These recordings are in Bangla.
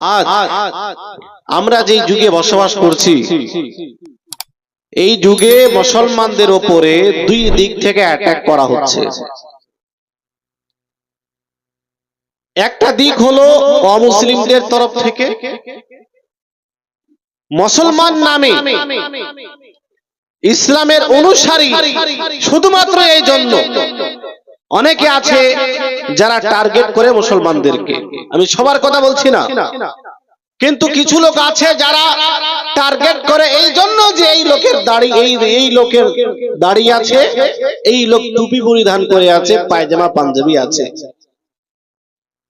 আজ আমরা যে যুগে বসবাস করছি, এই যুগে মুসলমানদের ওপরে দুই দিক থেকে অ্যাটাক করা হচ্ছে। একটা দিক হলো অমুসলিমদের তরফ থেকে, মুসলমান নামে ইসলামের অনুসারী শুধুমাত্র এই জন্য। অনেকে আছে যারা টার্গেট করে মুসলমানদেরকে। আমি সবার কথা বলছি না। কিন্তু কিছু লোক আছে যারা টার্গেট করে এই জন্য যে এই লোকের দাড়ি, এই এই লোকের দাড়ি আছে, এই লোক টুপি পরিধান করে আছে, পায়জামা, পাঞ্জাবি আছে।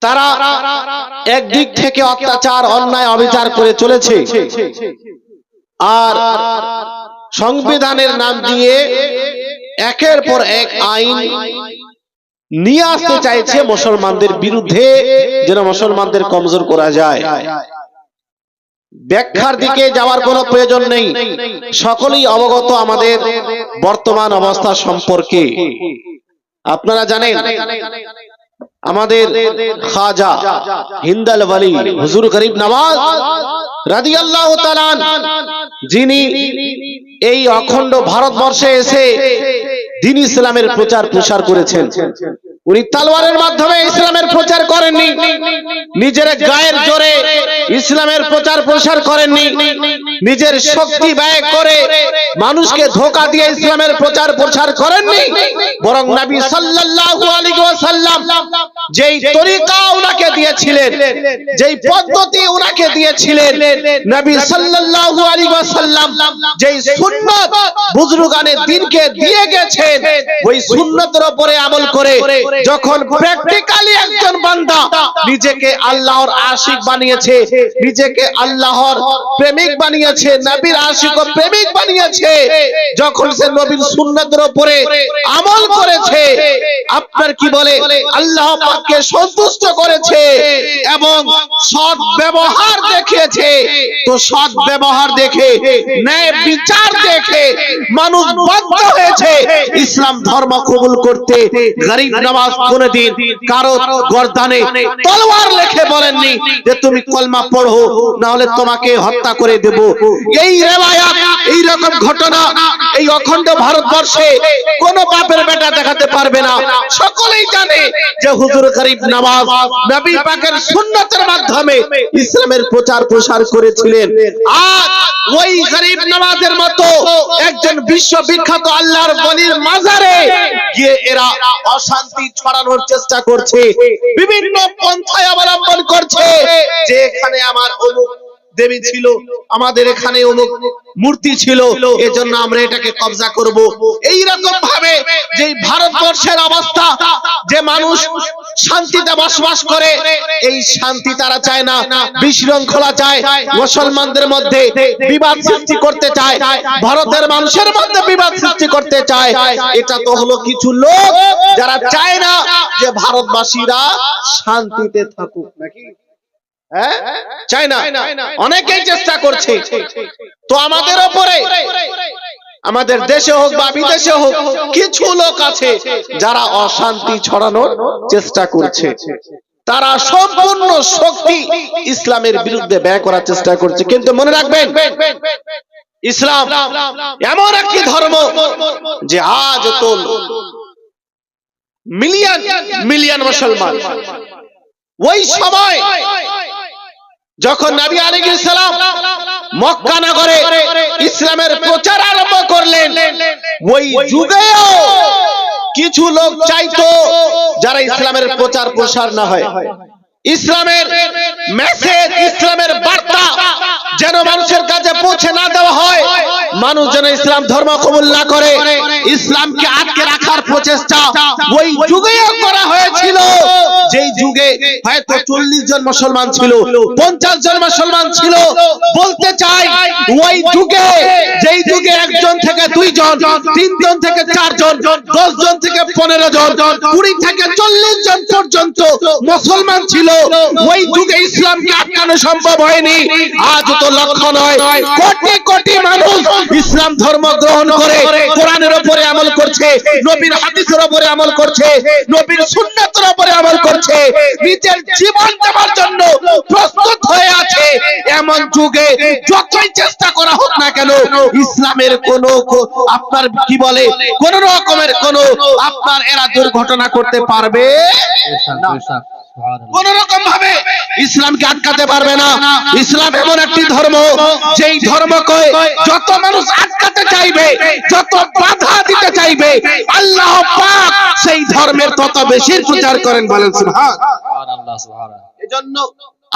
তারা একদিক থেকে অত্যাচার, অন্যায়, অবিচার করে চলেছে। আর সংবিধানের নাম দিয়ে একের পর এক আইন নিয়ে আসতে চাইছে মুসলমানদের বিরুদ্ধে যেন মুসলমানদের কমজোর করা যায়। ব্যাখ্যার দিকে যাওয়ার কোনো প্রয়োজন নেই। সকলেই অবগত আমাদের বর্তমান অবস্থা সম্পর্কে। আপনারা জানেন আমাদের খাজা হিন্দাল ওয়ালি হুজুর গরিব নওয়াজ রাদিয়াল্লাহু তাআলা যিনি এই অখণ্ড ভারতবর্ষে এসে দিন ইসলামের প্রচার প্রসার করেছেন। উনি তালওয়ারের মাধ্যমে ইসলামের প্রচার করেননি। নিজের গায়ের জোরে ইসলামের প্রচার প্রসার করেননি। নিজের শক্তি ব্যয় করে মানুষকে ধোকা দিয়ে ইসলামের প্রচার প্রসার করেননি, বরং নবী সাল্লাল্লাহু আলাইহি ওয়াসাল্লাম যেই তরিকা উনাকে দিয়েছিলেন, যেই পদ্ধতি উনাকে দিয়েছিলেন, নবী সাল্লাল্লাহু আলাইহি ওয়াসাল্লাম যেই সুন্নাত বুজুর্গানে দিনকে দিয়ে গেছেন, ওই সুন্নতের উপরে আমল করে যখন প্র্যাকটিক্যালি একজন বান্দা নিজেকে আল্লাহর আশিক বানিয়েছে, নিজেকে আল্লাহর প্রেমিক বানিয়েছে, নবীর আশিক ও প্রেমিক বানিয়েছে যখন সে নবীর সুন্নতের উপরে আমল করেছে, আপনার কি বলে? আল্লাহ পাককে সন্তুষ্ট করেছে এবং সৎ ব্যবহার দেখিয়েছে। তো সৎ ব্যবহার দেখে, ন্যায় বিচার দেখে মানুষ বাধ্য হয়েছে ইসলাম ধর্ম কবুল করতে। গরিব নামাজ কোনদিন কারও গর্দানে তলোয়ার লেখে বলেননি যে, তুমি কলমা পড়ো না হলে তোমাকে হত্যা করে দেব। এই রকম ঘটনা এই অখণ্ড ভারতবর্ষে কোন বাপের বেটা দেখাতে পারবে না। সকলেই জানে যে হুজুর গরিব নামাজ নবী পাকের সুন্নতের মাধ্যমে ইসলামের প্রচার প্রসার করেছিলেন। আজ ওই গরিব নামাজের মতো একজন বিশ্ববিখ্যাত আল্লাহর বলির মাজারে গিয়ে এরা অশান্তি ছড়ানোর চেষ্টা করছে, বিভিন্ন পন্থায় অবলম্বন করছে যে এখানে আমার অমুক দেবী ছিল, আমাদের এখানে অমুক মূর্তি ছিল এজন্য আমরা এটাকে কবজা করব। এই রকম ভাবে যে ভারতবর্ষের অবস্থা যে মানুষ শান্তিতে বসবাস করে এই শান্তি তারা চায় না। বিশৃঙ্খলা চায় মুসলমানদের মধ্যে বিবাদ সৃষ্টি করতে চায় ভারতের মানুষের মধ্যে বিবাদ সৃষ্টি করতে চায়। এটা তো হলো কিছু লোক যারা চায় না যে ভারতবাসীরা শান্তিতে থাকুক। নাকি হ্যাঁ? অনেকেই চেষ্টা করছে। তো আমাদের ওপরে, আমাদের দেশে হোক বা বিদেশে হোক, কিছু লোক আছে যারা অশান্তি ছড়ানোর চেষ্টা করছে। তারা সম্পূর্ণ শক্তি ইসলামের বিরুদ্ধে ব্যয় করার চেষ্টা করছে। কিন্তু মনে রাখবেন, ইসলাম এমন একটি ধর্ম যে আজ তো মিলিয়ন মিলিয়ন মুসলমান। ওই সময় যখন নবী আলাইহিস সালাম মক্কা নগরে ইসলামের প্রচার আরম্ভ করলেন, ওই যুগেও কিছু লোক চাইতো যারা ইসলামের প্রচার প্রসার না হয়। ইসলামের মেসেজ ইসলামের বার্তা যেন মানুষের কাছে পৌঁছে না দেওয়া হয়, মানুষ যেন ইসলাম ধর্ম কবুল না করে, ইসলামকে আটকে রাখার প্রচেষ্টা ওই যুগেও করা হয়েছিল। যেই যুগে হয়তো চল্লিশ জন মুসলমান ছিল, পঞ্চাশ জন মুসলমান ছিল, বলতে চাই ওই যুগে, যেই যুগে একজন থেকে দুইজন, তিনজন থেকে চারজন দশ জন থেকে পনেরো জন, কুড়ি থেকে চল্লিশ জন পর্যন্ত মুসলমান ছিল। ওই যুগে ইসলামকে আটকানো সম্ভব হয়নি আজ তো লক্ষ্য নয় কোটি কোটি মানুষ ইসলাম ধর্ম গ্রহণ করে কোরআনের উপরে আমল করছে, নবীর হাদিসের উপরে আমল করছে, নবীর সুন্নাতের উপরে আমল করছে, নিজের জীবন দেওয়ার জন্য প্রস্তুত হয়ে আছে। এমন যুগে যতই চেষ্টা করা হোক না কেন, ইসলামের কোন আপনার কি বলে, কোন রকমের কোন আপনার এরা দুর্ঘটনা করতে পারবে? কোন রকম ভাবে ইসলামকে আটকাতে পারবে না। ইসলাম এমন একটি ধর্ম যেই ধর্মকে যত মানুষ আটকাতে চাইবে যত বাধা দিতে চাইবে আল্লাহ পাক সেই ধর্মের তত বেশি প্রচার করেন বলেন সুবহান। এজন্য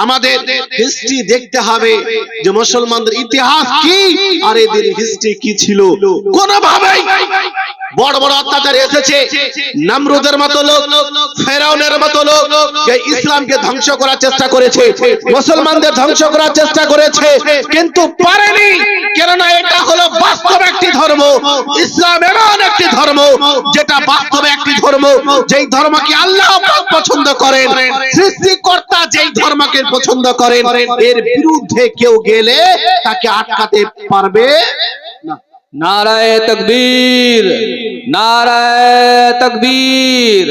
আমাদের হিস্ট্রি দেখতে হবে যে মুসলমানদের ইতিহাস কি আর এদের হিস্ট্রি কি ছিল। কোনোভাবেই বড় বড় অত্যাচার এসেছে। নামরুদের মতো লোক, ফেরাউনের মতো লোক ইসলামকে ধ্বংস করার চেষ্টা করেছে, মুসলমানদের ধ্বংস করার চেষ্টা করেছে, কিন্তু পারেনি। কেননা এটা হলো বাস্তব একটি ধর্ম। ইসলাম এমন একটি ধর্ম যেটা বাস্তবে একটি ধর্ম। যেই ধর্মকে আল্লাহ পছন্দ করেন। সৃষ্টিকর্তা যেই ধর্মকে পছন্দ করেন, এর বিরুদ্ধে কেউ গেলে তাকে আটকাতে পারবে নারায় তকবীর নারায় তকবীর,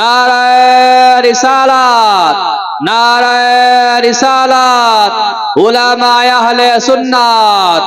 নারায় রিসালাত নারায় রিসালাত, উলামায়ে হলে সুন্নাত।